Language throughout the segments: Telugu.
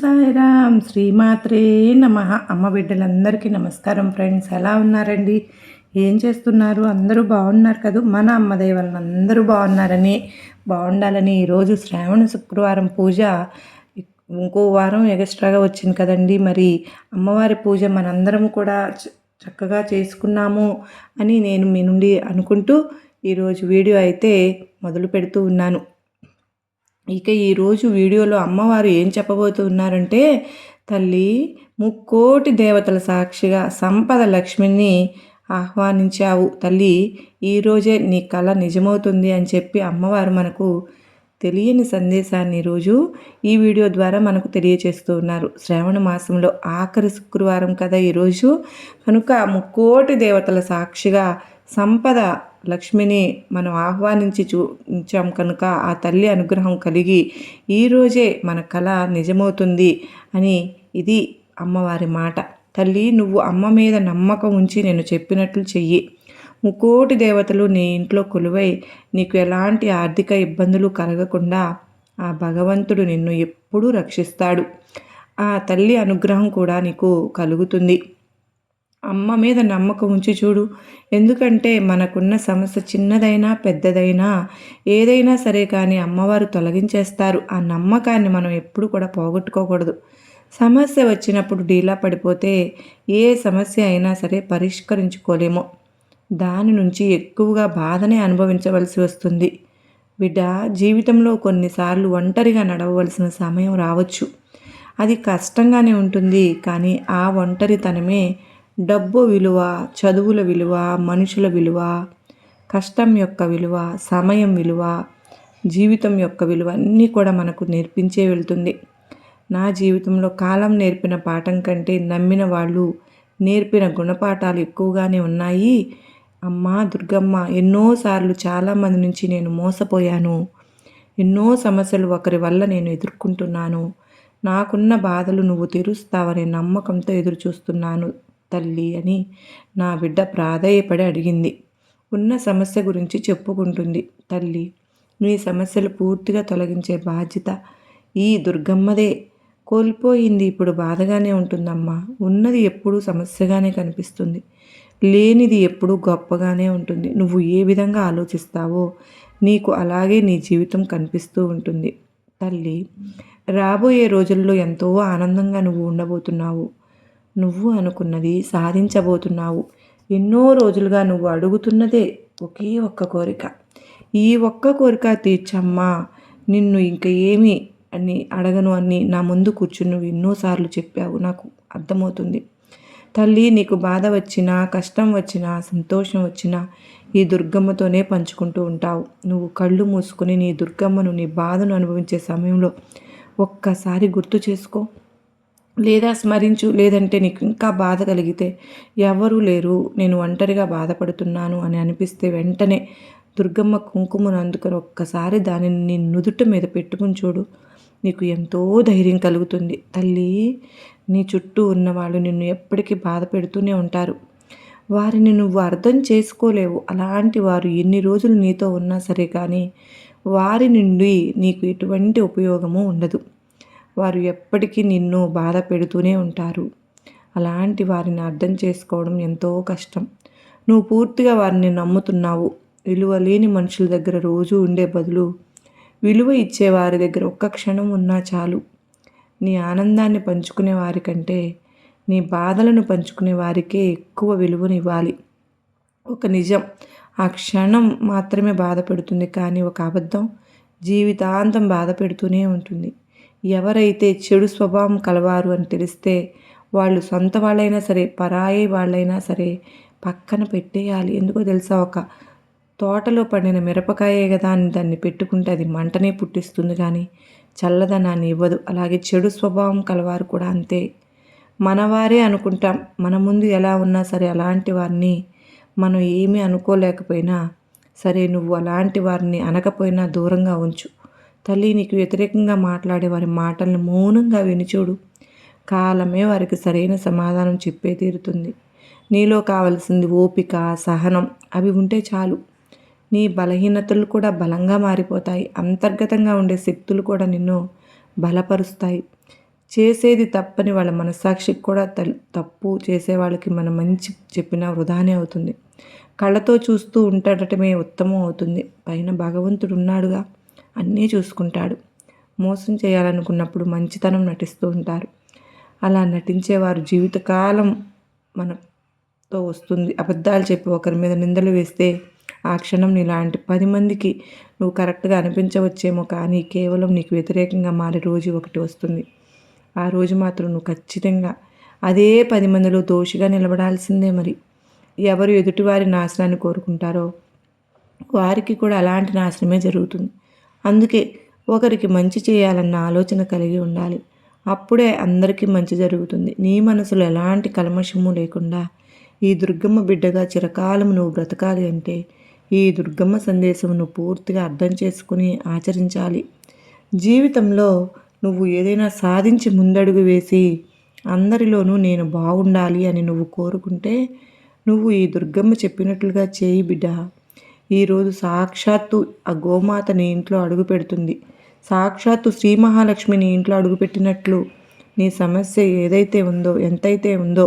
సాయిరామ్ శ్రీమాత్రే నమ. అమ్మ బిడ్డలందరికీ నమస్కారం ఫ్రెండ్స్. ఎలా ఉన్నారండి? ఏం చేస్తున్నారు? అందరూ బాగున్నారు కదా? మన అమ్మ దేవలను అందరూ బాగున్నారని బాగుండాలని ఈరోజు శ్రావణ శుక్రవారం పూజ ఇంకో వారం ఎక్స్ట్రాగా వచ్చింది కదండి. మరి అమ్మవారి పూజ మనందరం కూడా చక్కగా చేసుకున్నాము అని నేను మీ నుండి అనుకుంటూ ఈరోజు వీడియో అయితే మొదలు పెడుతూ ఉన్నాను. ఇక ఈరోజు వీడియోలో అమ్మవారు ఏం చెప్పబోతున్నారంటే తల్లి ముక్కోటి దేవతల సాక్షిగా సంపద లక్ష్మిని ఆహ్వానించావు. తల్లి ఈరోజే నీ కళ నిజమవుతుంది అని చెప్పి అమ్మవారు మనకు తెలియని సందేశాన్ని ఈరోజు ఈ వీడియో ద్వారా మనకు తెలియచేస్తూ ఉన్నారు. శ్రావణ మాసంలో ఆఖరి శుక్రవారం కదా ఈరోజు. కనుక ముక్కోటి దేవతల సాక్షిగా సంపద లక్ష్మిని మనం ఆహ్వానించి చూచాం కనుక ఆ తల్లి అనుగ్రహం కలిగి ఈరోజే మన కళ నిజమవుతుంది అని ఇది అమ్మవారి మాట. తల్లి నువ్వు అమ్మ మీద నమ్మకం ఉంచి నేను చెప్పినట్లు చెయ్యి. ముకోటి దేవతలు నీ ఇంట్లో కొలువై నీకు ఎలాంటి ఆర్థిక ఇబ్బందులు కలగకుండా ఆ భగవంతుడు నిన్ను ఎప్పుడూ రక్షిస్తాడు. ఆ తల్లి అనుగ్రహం కూడా నీకు కలుగుతుంది. అమ్మ మీద నమ్మకం ఉంచి చూడు. ఎందుకంటే మనకున్న సమస్య చిన్నదైనా పెద్దదైనా ఏదైనా సరే కానీ అమ్మవారు తొలగించేస్తారు. ఆ నమ్మకాన్ని మనం ఎప్పుడు కూడా పోగొట్టుకోకూడదు. సమస్య వచ్చినప్పుడు డీలా పడిపోతే ఏ సమస్య అయినా సరే పరిష్కరించుకోలేము. దాని నుంచి ఎక్కువగా బాధనే అనుభవించవలసి వస్తుంది. బిడ్డ జీవితంలో కొన్నిసార్లు ఒంటరిగా నడవవలసిన సమయం రావచ్చు. అది కష్టంగానే ఉంటుంది కానీ ఆ ఒంటరితనమే డబ్బు విలువ చదువుల విలువ మనుషుల విలువ కష్టం యొక్క విలువ సమయం విలువ జీవితం యొక్క విలువ అన్నీ కూడా మనకు నేర్పించే వెళ్తుంది. నా జీవితంలో కాలం నేర్పిన పాఠం కంటే నమ్మిన వాళ్ళు నేర్పిన గుణపాఠాలు ఎక్కువగానే ఉన్నాయి. అమ్మ దుర్గమ్మ ఎన్నోసార్లు చాలామంది నుంచి నేను మోసపోయాను. ఎన్నో సమస్యలు ఒకరి వల్ల నేను ఎదుర్కొంటున్నాను. నాకున్న బాధలు నువ్వు తీరుస్తావనే నమ్మకంతో ఎదురు చూస్తున్నాను తల్లి అని నా బిడ్డ ప్రాధేయపడి అడిగింది. ఉన్న సమస్య గురించి చెప్పుకుంటుంది. తల్లి నీ సమస్యలు పూర్తిగా తొలగించే బాధ్యత ఈ దుర్గమ్మదే. కోల్పోయింది ఇప్పుడు బాధగానే ఉంటుందమ్మా. ఉన్నది ఎప్పుడూ సమస్యగానే కనిపిస్తుంది. లేనిది ఎప్పుడూ గొప్పగానే ఉంటుంది. నువ్వు ఏ విధంగా ఆలోచిస్తావో నీకు అలాగే నీ జీవితం కనిపిస్తూ ఉంటుంది. తల్లి రాబోయే రోజుల్లో ఎంతో ఆనందంగా నువ్వు ఉండబోతున్నావు. నువ్వు అనుకున్నది సాధించబోతున్నావు. ఎన్నో రోజులుగా నువ్వు అడుగుతున్నదే ఒకే ఒక్క కోరిక. ఈ ఒక్క కోరిక తీర్చమ్మా నిన్ను ఇంక ఏమి అని అడగను అని నా ముందు కూర్చుని నువ్వు ఎన్నోసార్లు చెప్పావు. నాకు అర్థమవుతుంది. తల్లి నీకు బాధ వచ్చినా కష్టం వచ్చినా సంతోషం వచ్చినా ఈ దుర్గమ్మతోనే పంచుకుంటూ ఉంటావు. నువ్వు కళ్ళు మూసుకొని నీ దుర్గమ్మను నీ బాధను అనుభవించే సమయంలో ఒక్కసారి గుర్తు చేసుకో. లేదా స్మరించు లేదంటే నీకు ఇంకా బాధ కలిగితే ఎవరూ లేరు నేను ఒంటరిగా బాధపడుతున్నాను అని అనిపిస్తే వెంటనే దుర్గమ్మ కుంకుమను అందుకొని ఒక్కసారి దానిని నీ నుదుట మీద పెట్టుకుని చూడు. నీకు ఎంతో ధైర్యం కలుగుతుంది. తల్లి నీ చుట్టూ ఉన్నవాళ్ళు నిన్ను ఎప్పటికీ బాధ పెడుతూనే ఉంటారు. వారిని నువ్వు అర్థం చేసుకోలేవు. అలాంటి వారు ఎన్ని రోజులు నీతో ఉన్నా సరే కానీ వారి నుండి నీకు ఎటువంటి ఉపయోగము ఉండదు. వారు ఎప్పటికీ నిన్ను బాధ పెడుతూనే ఉంటారు. అలాంటి వారిని అర్థం చేసుకోవడం ఎంతో కష్టం. నువ్వు పూర్తిగా వారిని నమ్ముతున్నావు. విలువ లేని మనుషుల దగ్గర రోజు ఉండే బదులు విలువ ఇచ్చే వారి దగ్గర ఒక్క క్షణం ఉన్నా చాలు. నీ ఆనందాన్ని పంచుకునే వారికంటే నీ బాధలను పంచుకునే వారికే ఎక్కువ విలువనివ్వాలి ఒక నిజం ఆ క్షణం మాత్రమే బాధ పెడుతుంది కానీ ఒక అబద్ధం జీవితాంతం బాధ పెడుతూనే ఉంటుంది. ఎవరైతే చెడు స్వభావం కలవారు అని తెలిస్తే వాళ్ళు సొంత వాళ్ళైనా సరే పరాయి వాళ్ళైనా సరే పక్కన పెట్టేయాలి. ఎందుకో తెలుసా? ఒక తోటలో పండిన మిరపకాయే కదా అని దాన్ని పెట్టుకుంటే అది మంటనే పుట్టిస్తుంది కానీ చల్లదనాన్ని ఇవ్వదు. అలాగే చెడు స్వభావం కలవారు కూడా అంతే. మనవారే అనుకుంటాం. మన ముందు ఎలా ఉన్నా సరే అలాంటి వారిని మనం ఏమీ అనుకోలేకపోయినా సరే నువ్వు అలాంటి వారిని అనకపోయినా దూరంగా ఉంచు. తల్లి నీకు వ్యతిరేకంగా మాట్లాడే వారి మాటలను మౌనంగా వినిచూడు కాలమే వారికి సరైన సమాధానం చెప్పే తీరుతుంది. నీలో కావలసింది ఓపిక సహనం. అవి ఉంటే చాలు. నీ బలహీనతలు కూడా బలంగా మారిపోతాయి. అంతర్గతంగా ఉండే శక్తులు కూడా నిన్ను బలపరుస్తాయి. చేసేది తప్పని వాళ్ళ మనస్సాక్షికి కూడా తప్పు చేసే వాళ్ళకి మనం మంచి చెప్పినా వృధానే అవుతుంది. కళ్ళతో చూస్తూ ఉండటమే ఉత్తమం అవుతుంది. పైన భగవంతుడు ఉన్నాడుగా. అన్నీ చూసుకుంటాడు. మోసం చేయాలనుకున్నప్పుడు మంచితనం నటిస్తూ ఉంటారు. అలా నటించేవారు జీవితకాలం మనతో వస్తుంది. అబద్ధాలు చెప్పి ఒకరి మీద నిందలు వేస్తే ఆ క్షణం నీలాంటి పది మందికి నువ్వు కరెక్ట్గా అనిపించవచ్చేమో కానీ కేవలం నీకు వ్యతిరేకంగా మారే రోజు ఒకటి వస్తుంది. ఆ రోజు మాత్రం నువ్వు ఖచ్చితంగా అదే పది మందిలో దోషిగా నిలబడాల్సిందే మరి. ఎవరు ఎదుటివారి నాశనాన్ని కోరుకుంటారో వారికి కూడా అలాంటి నాశనమే జరుగుతుంది. అందుకే ఒకరికి మంచి చేయాలన్న ఆలోచన కలిగి ఉండాలి. అప్పుడే అందరికీ మంచి జరుగుతుంది. నీ మనసులో ఎలాంటి కల్మషము లేకుండా ఈ దుర్గమ్మ బిడ్డగా చిరకాలం నువ్వు బ్రతకాలి అంటే ఈ దుర్గమ్మ సందేశమును పూర్తిగా అర్థం చేసుకుని ఆచరించాలి. జీవితంలో నువ్వు ఏదైనా సాధించి ముందడుగు వేసి అందరిలోనూ నేను బాగుండాలి అని నువ్వు కోరుకుంటే నువ్వు ఈ దుర్గమ్మ చెప్పినట్లుగా చేయి బిడ్డ. ఈరోజు సాక్షాత్తు ఆ గోమాత నీ ఇంట్లో అడుగు పెడుతుంది. సాక్షాత్తు శ్రీ మహాలక్ష్మి నీ ఇంట్లో అడుగుపెట్టినట్లు నీ సమస్య ఏదైతే ఉందో ఎంతైతే ఉందో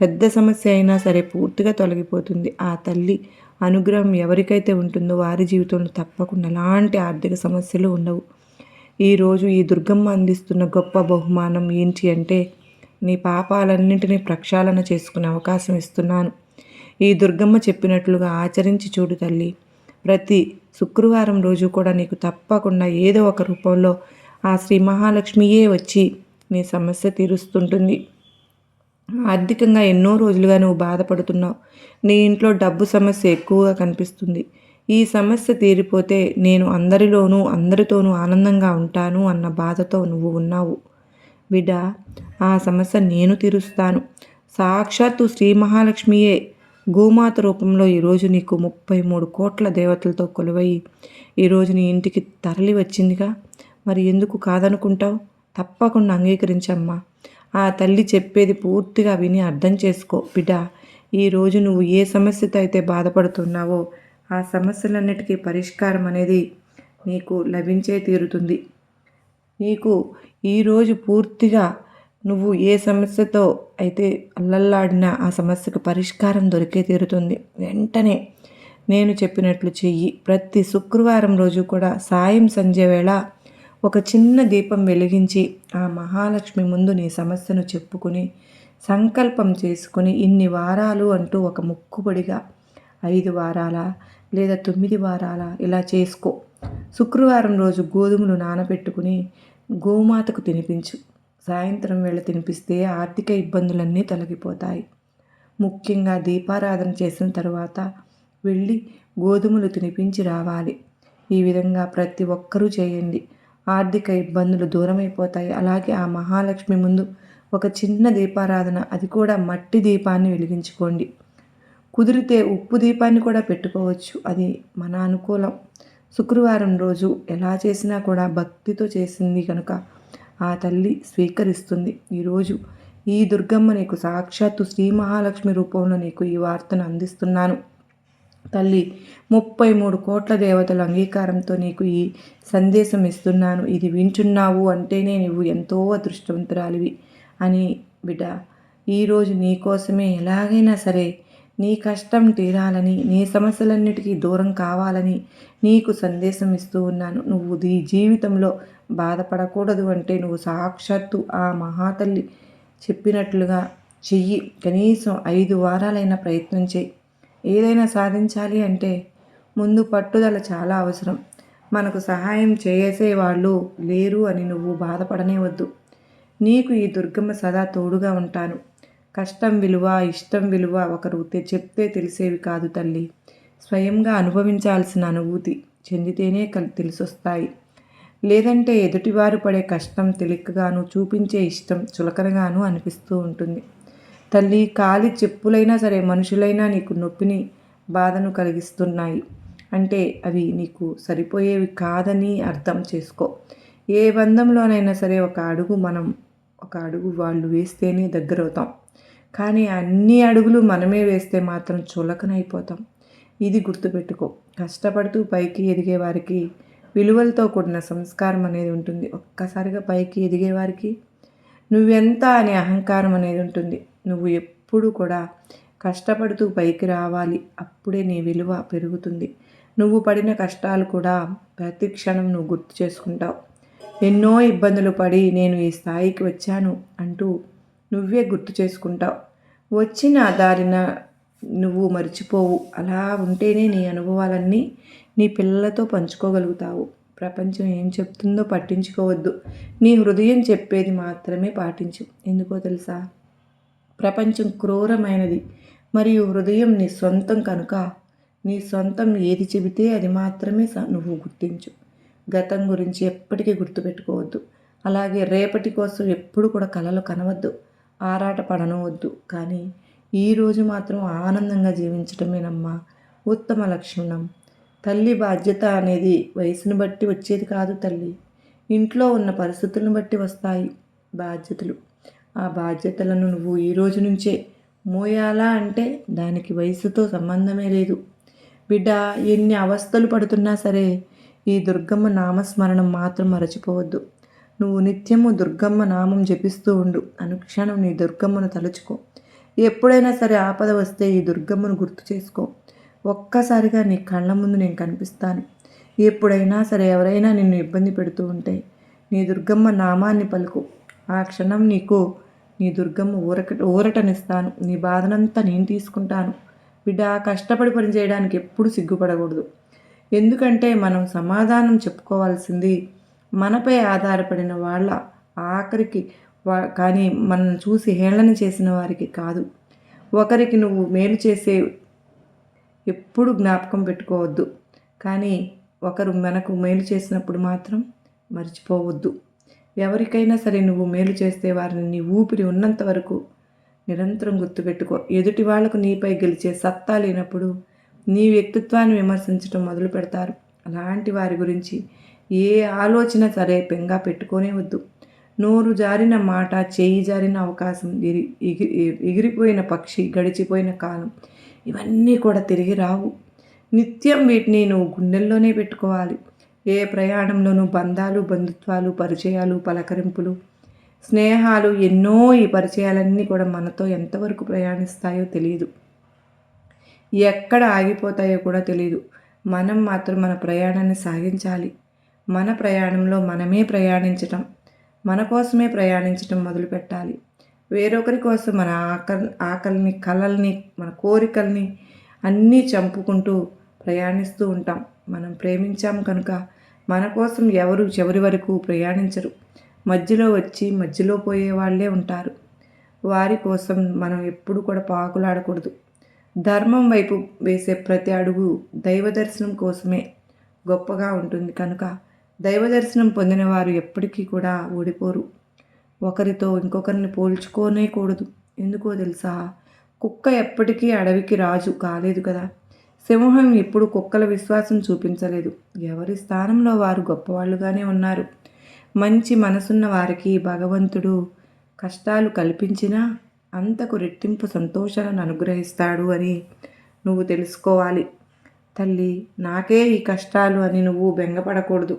పెద్ద సమస్య అయినా సరే పూర్తిగా తొలగిపోతుంది. ఆ తల్లి అనుగ్రహం ఎవరికైతే ఉంటుందో వారి జీవితంలో తప్పకుండా ఎలాంటి ఆర్థిక సమస్యలు ఉండవు. ఈరోజు ఈ దుర్గమ్మ అందిస్తున్న గొప్ప బహుమానం ఏంటి అంటే నీ పాపాలన్నింటినీ ప్రక్షాళన చేసుకునే అవకాశం ఇస్తున్నాను. ఈ దుర్గమ్మ చెప్పినట్లుగా ఆచరించి చూడు తల్లి. ప్రతి శుక్రవారం రోజు కూడా నీకు తప్పకుండా ఏదో ఒక రూపంలో ఆ శ్రీ మహాలక్ష్మియే వచ్చి నీ సమస్య తీరుస్తుంటుంది. ఆర్థికంగా ఎన్నో రోజులుగా నువ్వు బాధపడుతున్నావు. నీ ఇంట్లో డబ్బు సమస్య ఎక్కువగా కనిపిస్తుంది. ఈ సమస్య తీరిపోతే నేను అందరిలోనూ అందరితోనూ ఆనందంగా ఉంటాను అన్న బాధతో నువ్వు ఉన్నావు. బిడ్డ ఆ సమస్య నేను తీరుస్తాను. సాక్షాత్తు శ్రీ మహాలక్ష్మియే గోమాత రూపంలో ఈరోజు నీకు ముప్పై మూడు కోట్ల దేవతలతో కొలువై ఈరోజు నీ ఇంటికి తరలి వచ్చిందిగా? మరి ఎందుకు కాదనుకుంటావు? తప్పకుండా అంగీకరించమ్మా. ఆ తల్లి చెప్పేది పూర్తిగా విని అర్థం చేసుకో బిడ్డ. ఈరోజు నువ్వు ఏ సమస్యతో అయితే బాధపడుతున్నావో ఆ సమస్యలన్నిటికీ పరిష్కారం అనేది నీకు లభించే తీరుతుంది. నీకు ఈరోజు పూర్తిగా నువ్వు ఏ సమస్యతో అయితే అల్లల్లాడినా ఆ సమస్యకు పరిష్కారం దొరికే తీరుతుంది. వెంటనే నేను చెప్పినట్లు చెయ్యి. ప్రతి శుక్రవారం రోజు కూడా సాయం సంధ్య వేళ ఒక చిన్న దీపం వెలిగించి ఆ మహాలక్ష్మి ముందు నీ సమస్యను చెప్పుకుని సంకల్పం చేసుకుని ఇన్ని వారాలు అంటూ ఒక ముక్కుబడిగా ఐదు వారాల లేదా తొమ్మిది వారాల ఇలా చేసుకో. శుక్రవారం రోజు గోధుమలు నానబెట్టుకుని గోమాతకు తినిపించు. సాయంత్రం వేళ తినిపిస్తే ఆర్థిక ఇబ్బందులన్నీ తొలగిపోతాయి. ముఖ్యంగా దీపారాధన చేసిన తర్వాత వెళ్ళి గోధుమలు తినిపించి రావాలి. ఈ విధంగా ప్రతి ఒక్కరూ చేయండి. ఆర్థిక ఇబ్బందులు దూరమైపోతాయి. అలాగే ఆ మహాలక్ష్మి ముందు ఒక చిన్న దీపారాధన అది కూడా మట్టి దీపాన్ని వెలిగించుకోండి. కుదిరితే ఉప్పు దీపాన్ని కూడా పెట్టుకోవచ్చు. అది మన అనుకూలం. శుక్రవారం రోజు ఎలా చేసినా కూడా భక్తితో చేసింది కనుక ఆ తల్లి స్వీకరిస్తుంది. ఈరోజు ఈ దుర్గమ్మ నీకు సాక్షాత్తు శ్రీ మహాలక్ష్మి రూపంలో నీకు ఈ వార్తను అందిస్తున్నాను. తల్లి ముప్పై మూడు కోట్ల దేవతల అంగీకారంతో నీకు ఈ సందేశం ఇస్తున్నాను. ఇది వింటున్నావు అంటేనే నువ్వు ఎంతో అదృష్టవంతురాలివి. అని బిడ్డ ఈరోజు నీకోసమే ఎలాగైనా సరే నీ కష్టం తీరాలని నీ సమస్యలన్నిటికీ దూరం కావాలని నీకు సందేశం ఇస్తూ ఉన్నాను. నువ్వు నీ జీవితంలో బాధపడకూడదు అంటే నువ్వు సాక్షాత్తు ఆ మహాతల్లి చెప్పినట్లుగా చెయ్యి. కనీసం ఐదు వారాలైన ప్రయత్నం చేయి. ఏదైనా సాధించాలి అంటే ముందు పట్టుదల చాలా అవసరం. మనకు సహాయం చేసే వాళ్ళు లేరు అని నువ్వు బాధపడనే వద్దు నీకు ఈ దుర్గమ్మ సదా తోడుగా ఉంటాను. కష్టం విలువ ఇష్టం విలువ ఒకరు చెప్తే తెలిసేవి కాదు తల్లి. స్వయంగా అనుభవించాల్సిన అనుభూతి చెందితేనే కల్ తెలిసొస్తాయి. లేదంటే ఎదుటివారు పడే కష్టం తెలికగాను చూపించే ఇష్టం చులకనగాను అనిపిస్తూ ఉంటుంది. తల్లి కాలి చెప్పులైనా సరే మనుషులైనా నీకు నొప్పిని బాధను కలిగిస్తున్నాయి. అంటే అవి నీకు సరిపోయేవి కాదని అర్థం చేసుకో. ఏ బంధంలోనైనా సరే ఒక అడుగు మనం ఒక అడుగు వాళ్ళు వేస్తేనే దగ్గరవుతాం. కానీ అన్ని అడుగులు మనమే వేస్తే మాత్రం చులకనైపోతాం. ఇది గుర్తుపెట్టుకో. కష్టపడుతూ పైకి ఎదిగే వారికి విలువలతో కూడిన సంస్కారం అనేది ఉంటుంది. ఒక్కసారిగా పైకి ఎదిగే వారికి నువ్వెంత అనే అహంకారం అనేది ఉంటుంది. నువ్వు ఎప్పుడు కూడా కష్టపడుతూ పైకి రావాలి. అప్పుడే నీ విలువ పెరుగుతుంది. నువ్వు పడిన కష్టాలు కూడా ప్రతి క్షణం నువ్వు గుర్తు చేసుకుంటావు. ఎన్నో ఇబ్బందులు పడి నేను ఈ స్థాయికి వచ్చాను అంటూ నువ్వే గుర్తు చేసుకుంటావు. వచ్చిన దారిన నువ్వు మర్చిపోవు. అలా ఉంటేనే నీ అనుభవాలన్నీ నీ పిల్లలతో పంచుకోగలుగుతావు. ప్రపంచం ఏం చెప్తుందో పట్టించుకోవద్దు. నీ హృదయం చెప్పేది మాత్రమే పాటించు. ఎందుకో తెలుసా? ప్రపంచం క్రూరమైనది. మరియు హృదయం నీ సొంతం కనుక నీ సొంతం ఏది చెబితే అది మాత్రమే నువ్వు గుర్తించు. గతం గురించి ఎప్పటికీ గుర్తుపెట్టుకోవద్దు. అలాగే రేపటి కోసం ఎప్పుడు కూడా కలలు కనవద్దు. ఆరాట పడనవద్దు కానీ ఈరోజు మాత్రం ఆనందంగా జీవించటమేనమ్మా. ఉత్తమ లక్షణం. తల్లి బాధ్యత అనేది వయసును బట్టి వచ్చేది కాదు తల్లి. ఇంట్లో ఉన్న పరిస్థితులను బట్టి వస్తాయి బాధ్యతలు. ఆ బాధ్యతలను నువ్వు ఈ రోజు నుంచే మోయాలా అంటే దానికి వయసుతో సంబంధమే లేదు. బిడ్డ ఎన్ని అవస్థలు పడుతున్నా సరే ఈ దుర్గమ్మ నామస్మరణం మాత్రం మరచిపోవద్దు. నువ్వు నిత్యము దుర్గమ్మ నామం జపిస్తూ ఉండు. అనుక్షణం నీ దుర్గమ్మను తలుచుకో. ఎప్పుడైనా సరే ఆపద వస్తే ఈ దుర్గమ్మను గుర్తు చేసుకో. ఒక్కసారిగా నీ కళ్ళ ముందు నేను కనిపిస్తాను. ఎప్పుడైనా సరే ఎవరైనా నిన్ను ఇబ్బంది పెడుతూ ఉంటే నీ దుర్గమ్మ నామాన్ని పలుకు. ఆ క్షణం నీకు నీ దుర్గమ్మ ఊరక ఊరటనిస్తాను. నీ బాధనంతా నేను తీసుకుంటాను. బిడ్డ కష్టపడి పని చేయడానికి ఎప్పుడు సిగ్గుపడకూడదు. ఎందుకంటే మనం సమాధానం చెప్పుకోవాల్సింది మనపై ఆధారపడిన వాళ్ళ ఆఖరికి వా కానీ మనం చూసి హేళన చేసిన వారికి కాదు. ఒకరికి నువ్వు మేలు చేసే ఎప్పుడు జ్ఞాపకం పెట్టుకోవద్దు. కానీ ఒకరు మనకు మేలు చేసినప్పుడు మాత్రం మర్చిపోవద్దు. ఎవరికైనా సరే నువ్వు మేలు చేస్తే వారిని నీ ఊపిరి ఉన్నంత వరకు నిరంతరం గుర్తుపెట్టుకో. ఎదుటి వాళ్ళకు నీపై గెలిచే సత్తా లేనప్పుడు నీ వ్యక్తిత్వాన్ని విమర్శించడం మొదలు పెడతారు అలాంటి వారి గురించి ఏ ఆలోచన సరే పెంగా పెట్టుకోనే వద్దు. నోరు జారిన మాట చేయి జారిన అవకాశం ఎగిరి ఎగిరిపోయిన పక్షి గడిచిపోయిన కాలం ఇవన్నీ కూడా తిరిగి రావు. నిత్యం వీటిని నువ్వు గుండెల్లోనే పెట్టుకోవాలి. ఏ ప్రయాణంలోనూ బంధాలు బంధుత్వాలు పరిచయాలు పలకరింపులు స్నేహాలు ఎన్నో ఈ పరిచయాలన్నీ కూడా మనతో ఎంతవరకు ప్రయాణిస్తాయో తెలియదు ఎక్కడ ఆగిపోతాయో కూడా తెలియదు మనం మాత్రం మన ప్రయాణాన్ని సాగించాలి. మన ప్రయాణంలో మనమే ప్రయాణించటం మన కోసమే ప్రయాణించటం మొదలుపెట్టాలి. వేరొకరి కోసం మన ఆకలి ఆకలిని కలల్ని మన కోరికల్ని అన్నీ చంపుకుంటూ ప్రయాణిస్తూ ఉంటాం. మనం ప్రేమించాం కనుక మన కోసం ఎవరు చివరి వరకు ప్రయాణించరు. మధ్యలో వచ్చి మధ్యలో పోయే వాళ్ళే ఉంటారు. వారి కోసం మనం ఎప్పుడు కూడా పాకులాడకూడదు. ధర్మం వైపు వేసే ప్రతి అడుగు దైవ దర్శనం కోసమే గొప్పగా ఉంటుంది కనుక దైవ దర్శనం పొందిన వారు ఎప్పటికీ కూడా ఓడిపోరు. ఒకరితో ఇంకొకరిని పోల్చుకోనే కూడదు ఎందుకో తెలుసా? కుక్క ఎప్పటికీ అడవికి రాజు కాలేదు కదా. సింహం ఎప్పుడు కుక్కల విశ్వాసం చూపించలేదు. ఎవరి స్థానంలో వారు గొప్పవాళ్ళుగానే ఉన్నారు. మంచి మనసున్న వారికి భగవంతుడు కష్టాలు కల్పించినా అంతకు రెట్టింపు సంతోషాలను అనుగ్రహిస్తాడు అని నువ్వు తెలుసుకోవాలి. తల్లి నాకే ఈ కష్టాలు అని నువ్వు బెంగపడకూడదు.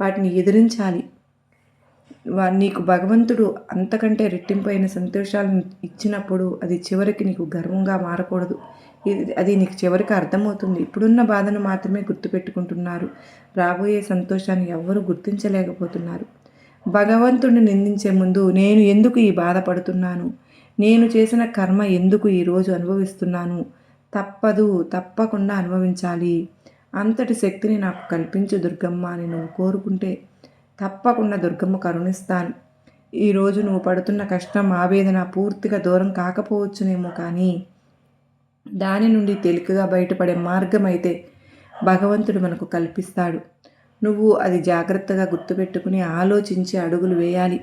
వాటిని ఎదిరించాలి. నీకు భగవంతుడు అంతకంటే రెట్టింపైన సంతోషాలను ఇచ్చినప్పుడు అది చివరికి నీకు గర్వంగా మారకూడదు. అది నీకు చివరికి అర్థమవుతుంది. ఇప్పుడున్న బాధను మాత్రమే గుర్తుపెట్టుకుంటున్నారు. రాబోయే సంతోషాన్ని ఎవ్వరూ గుర్తించలేకపోతున్నారు. భగవంతుడిని నిందించే ముందు నేను ఎందుకు ఈ బాధపడుతున్నాను? నేను చేసిన కర్మ ఎందుకు ఈరోజు అనుభవిస్తున్నాను? తప్పదు తప్పకుండా అనుభవించాలి. అంతటి శక్తిని నాకు కల్పించు దుర్గమ్మ అని నువ్వు కోరుకుంటే తప్పకుండా దుర్గమ్మ కరుణిస్తాను. ఈరోజు నువ్వు పడుతున్న కష్టం ఆవేదన పూర్తిగా దూరం కాకపోవచ్చునేమో కానీ దాని నుండి తేలికగా బయటపడే మార్గం అయితే భగవంతుడు మనకు కల్పిస్తాడు. నువ్వు అది జాగ్రత్తగా గుర్తుపెట్టుకుని ఆలోచించి అడుగులు వేయాలి.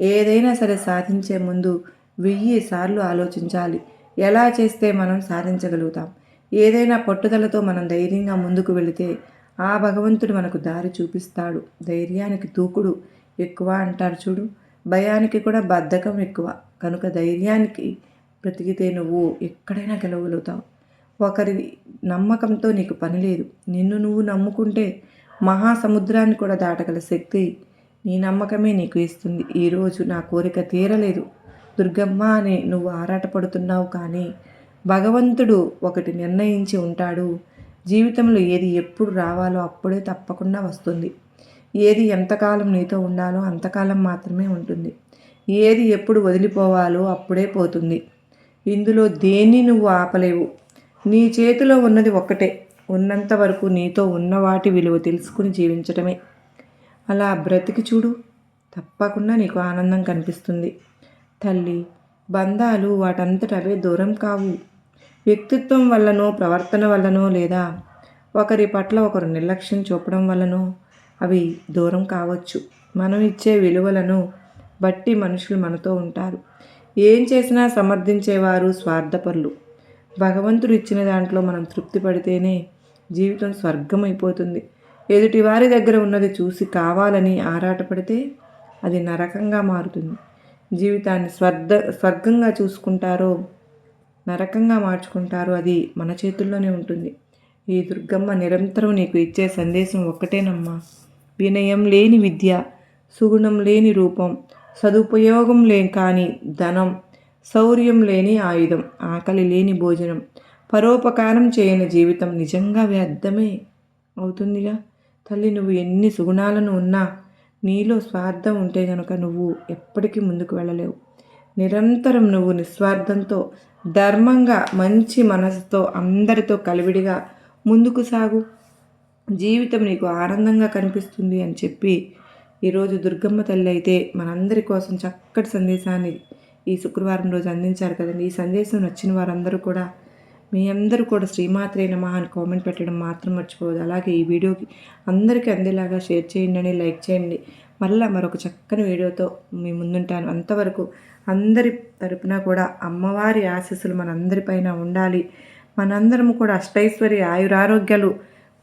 ఏదైనా సరే సాధించే ముందు వెయ్యి సార్లు ఆలోచించాలి. ఎలా చేస్తే మనం సాధించగలుగుతాం? ఏదైనా పట్టుదలతో మనం ధైర్యంగా ముందుకు వెళితే ఆ భగవంతుడు మనకు దారి చూపిస్తాడు. ధైర్యానికి దూకుడు ఎక్కువ అంటారు చూడు. భయానికి కూడా బద్ధకం ఎక్కువ. కనుక ధైర్యానికి బ్రతికితే నువ్వు ఎక్కడైనా గెలవగలుగుతావు. ఒకరి నమ్మకంతో నీకు పని లేదు. నిన్ను నువ్వు నమ్ముకుంటే మహాసముద్రాన్ని కూడా దాటగల శక్తి నీ నమ్మకమే నీకు ఇస్తుంది. ఈరోజు నా కోరిక తీరలేదు. దుర్గమ్మ అని నువ్వు ఆరాటపడుతున్నావు కానీ భగవంతుడు ఒకటి నిర్ణయించి ఉంటాడు. జీవితంలో ఏది ఎప్పుడు రావాలో అప్పుడే తప్పకుండా వస్తుంది. ఏది ఎంతకాలం నీతో ఉండాలో అంతకాలం మాత్రమే ఉంటుంది. ఏది ఎప్పుడు వదిలిపోవాలో అప్పుడే పోతుంది. ఇందులో దేన్ని నువ్వు ఆపలేవు. నీ చేతిలో ఉన్నది ఒక్కటే. ఉన్నంత వరకు నీతో ఉన్న వాటి విలువ తెలుసుకుని జీవించటమే. అలా బ్రతికి చూడు. తప్పకుండా నీకు ఆనందం కనిపిస్తుంది. తల్లి బంధాలు వాటంతట అవే దూరం కావు. వ్యక్తిత్వం వల్లనో ప్రవర్తన వల్లనో లేదా ఒకరి పట్ల ఒకరు నిర్లక్ష్యం చూపడం వల్లనో అవి దూరం కావచ్చు. మనం ఇచ్చే విలువలను బట్టి మనుషులు మనతో ఉంటారు. ఏం చేసినా సమర్థించేవారు స్వార్థపరులు. భగవంతుడు ఇచ్చిన దాంట్లో మనం తృప్తి పడితేనే జీవితం స్వర్గం అయిపోతుంది ఎదుటి వారి దగ్గర ఉన్నది చూసి కావాలని ఆరాటపడితే అది నరకంగా మారుతుంది. జీవితాన్ని స్వర్గ స్వర్గంగా చూసుకుంటారో నరకంగా మార్చుకుంటారు. అది మన చేతుల్లోనే ఉంటుంది. ఈ దుర్గమ్మ నిరంతరం నీకు ఇచ్చే సందేశం ఒక్కటేనమ్మా. వినయం లేని విద్య సుగుణం లేని రూపం సదుపయోగం లేని కాని ధనం శౌర్యం లేని ఆయుధం ఆకలి లేని భోజనం పరోపకారం చేయని జీవితం నిజంగా వ్యర్థమే అవుతుందిగా. తల్లి నువ్వు ఎన్ని సుగుణాలను ఉన్నా నీలో స్వార్థం ఉంటే గనుక నువ్వు ఎప్పటికీ ముందుకు వెళ్ళలేవు. నిరంతరం నువ్వు నిస్వార్థంతో ధర్మంగా మంచి మనసుతో అందరితో కలివిడిగా ముందుకు సాగు. జీవితం నీకు ఆనందంగా కనిపిస్తుంది అని చెప్పి ఈరోజు దుర్గమ్మ తల్లి అయితే మనందరి కోసం చక్కటి సందేశాన్ని ఈ శుక్రవారం రోజు అందించారు కదండి. ఈ సందేశం నచ్చిన వారందరూ కూడా మీ అందరూ కూడా శ్రీమాత్రే నమ అని కామెంట్ పెట్టడం మాత్రం మర్చిపోవద్దు. అలాగే ఈ వీడియోకి అందరికీ అందేలాగా షేర్ చేయండి అని లైక్ చేయండి. మళ్ళీ మరొక చక్కని వీడియోతో మీ ముందుంటాను. అంతవరకు అందరి తరపున కూడా అమ్మవారి ఆశీస్సులు మనందరిపైన ఉండాలి. మనందరం కూడా అష్టైశ్వర్య ఆయురారోగ్యాలు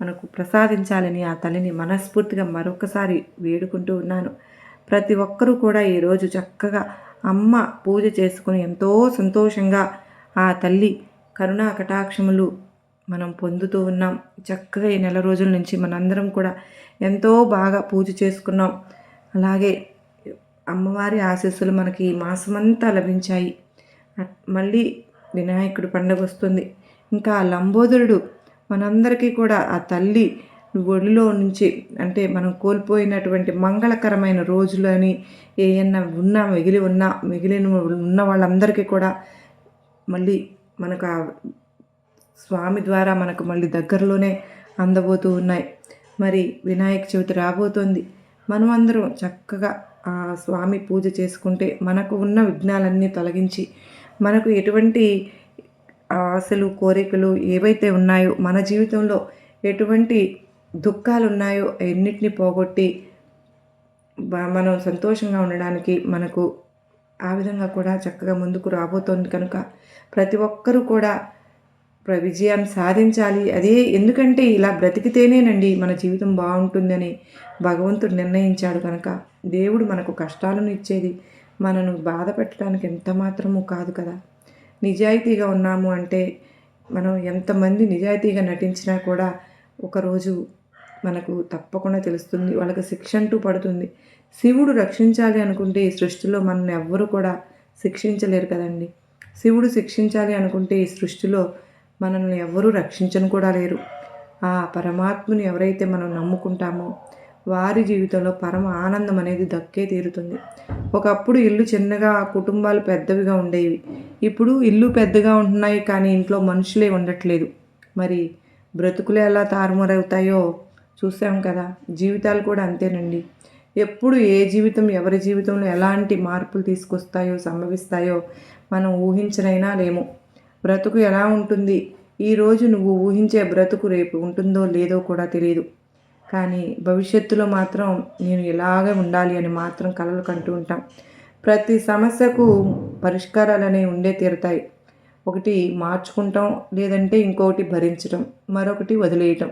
మనకు ప్రసాదించాలని ఆ తల్లిని మనస్ఫూర్తిగా మరొకసారి వేడుకుంటూ ఉన్నాను. ప్రతి ఒక్కరూ కూడా ఈరోజు చక్కగా అమ్మ పూజ చేసుకుని ఎంతో సంతోషంగా ఆ తల్లి కరుణా కటాక్షములు మనం పొందుతూ ఉన్నాం. చక్కగా ఈ నెల రోజుల నుంచి మనందరం కూడా ఎంతో బాగా పూజ చేసుకున్నాం. అలాగే అమ్మవారి ఆశీస్సులు మనకి ఈ మాసమంతా లభించాయి. మళ్ళీ వినాయకుడు పండగ వస్తుంది. ఇంకా లంబోదరుడు మనందరికీ కూడా ఆ తల్లి ఒడిలో నుంచి అంటే మనం కోల్పోయినటువంటి మంగళకరమైన రోజులని ఏమన్నా ఉన్నా మిగిలి ఉన్నా మిగిలిన ఉన్న వాళ్ళందరికీ కూడా మళ్ళీ మనకు ఆ స్వామి ద్వారా మనకు మళ్ళీ దగ్గరలోనే అందబోతూ ఉన్నాయి. మరి వినాయక చవితి రాబోతోంది. మనమందరం చక్కగా ఆ స్వామి పూజ చేసుకుంటే మనకు ఉన్న విఘ్నాలన్నీ తొలగించి మనకు ఎటువంటి ఆశలు కోరికలు ఏవైతే ఉన్నాయో మన జీవితంలో ఎటువంటి దుఃఖాలు ఉన్నాయో ఎన్నిటిని పోగొట్టి మనం సంతోషంగా ఉండడానికి మనకు ఆ విధంగా కూడా చక్కగా ముందుకు రాబోతోంది కనుక ప్రతి ఒక్కరూ కూడా విజయాన్ని సాధించాలి. అదే ఎందుకంటే ఇలా బ్రతికితేనేనండి మన జీవితం బాగుంటుందని భగవంతుడు నిర్ణయించాడు కనుక. దేవుడు మనకు కష్టాలను ఇచ్చేది మనను బాధ పెట్టడానికి ఎంత మాత్రము కాదు కదా. నిజాయితీగా ఉన్నాము అంటే మనం ఎంతమంది నిజాయితీగా నటించినా కూడా ఒకరోజు మనకు తప్పకుండా తెలుస్తుంది వాళ్ళకి శిక్ష అంటూ పడుతుంది. శివుడు రక్షించాలి అనుకుంటే ఈ సృష్టిలో మనల్ని ఎవ్వరూ కూడా శిక్షించలేరు కదండి. శివుడు శిక్షించాలి అనుకుంటే ఈ సృష్టిలో మనల్ని ఎవ్వరూ రక్షించను కూడా లేరు. ఆ పరమాత్ముని ఎవరైతే మనం నమ్ముకుంటామో వారి జీవితంలో పరమ ఆనందం అనేది దక్కే తీరుతుంది. ఒకప్పుడు ఇల్లు చిన్నగా కుటుంబాలు పెద్దవిగా ఉండేవి. ఇప్పుడు ఇల్లు పెద్దగా ఉంటున్నాయి కానీ ఇంట్లో మనుషులే ఉండట్లేదు. మరి బ్రతుకులు ఎలా తారుమారవుతాయో చూసాం కదా. జీవితాలు కూడా అంతేనండి. ఎప్పుడు ఏ జీవితం ఎవరి జీవితంలో ఎలాంటి మార్పులు తీసుకొస్తాయో సంభవిస్తాయో మనం ఊహించనైనా లేము. బ్రతుకు ఎలా ఉంటుంది? ఈరోజు నువ్వు ఊహించే బ్రతుకు రేపు ఉంటుందో లేదో కూడా తెలియదు. కానీ భవిష్యత్తులో మాత్రం నేను ఇలాగే ఉండాలి అని మాత్రం కలలు కంటూ ఉంటాం. ప్రతి సమస్యకు పరిష్కారాలు అనేవి ఉండే తీరుతాయి. ఒకటి మార్చుకుంటాం లేదంటే ఇంకొకటి భరించడం మరొకటి వదిలేయటం.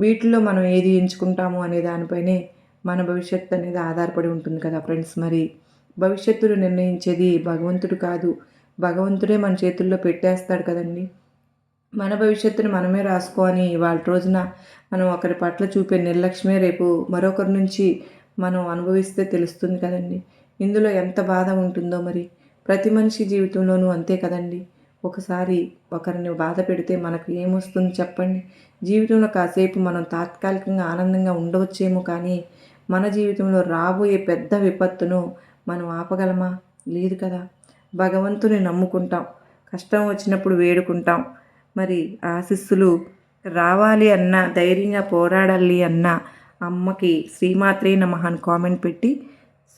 వీటిలో మనం ఏది ఎంచుకుంటాము అనే దానిపైనే మన భవిష్యత్తు అనేది ఆధారపడి ఉంటుంది కదా ఫ్రెండ్స్ మరి. భవిష్యత్తును నిర్ణయించేది భగవంతుడు కాదు భగవంతుడే మన చేతుల్లో పెట్టేస్తాడు కదండి. మన భవిష్యత్తును మనమే రాసుకోని వాళ్ళ రోజున మనం ఒకరి పట్ల చూపే నిర్లక్ష్యమే రేపు మరొకరి నుంచి మనం అనుభవిస్తే తెలుస్తుంది కదండి. ఇందులో ఎంత బాధ ఉంటుందో మరి. ప్రతి మనిషి జీవితంలోనూ అంతే కదండి. ఒకసారి ఒకరిని బాధ పెడితే మనకు ఏమొస్తుంది చెప్పండి. జీవితంలో కాసేపు మనం తాత్కాలికంగా ఆనందంగా ఉండవచ్చేమో కానీ మన జీవితంలో రాబోయే పెద్ద విపత్తును మనం ఆపగలమా? లేదు కదా. భగవంతుని నమ్ముకుంటాం. కష్టం వచ్చినప్పుడు వేడుకుంటాం. మరి ఆశిస్సులు రావాలి అన్న ధైర్యంగా పోరాడాలి అన్న అమ్మకి శ్రీమాత్రే నమః అని కామెంట్ పెట్టి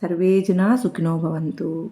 సర్వేజన సుఖినోభవంతు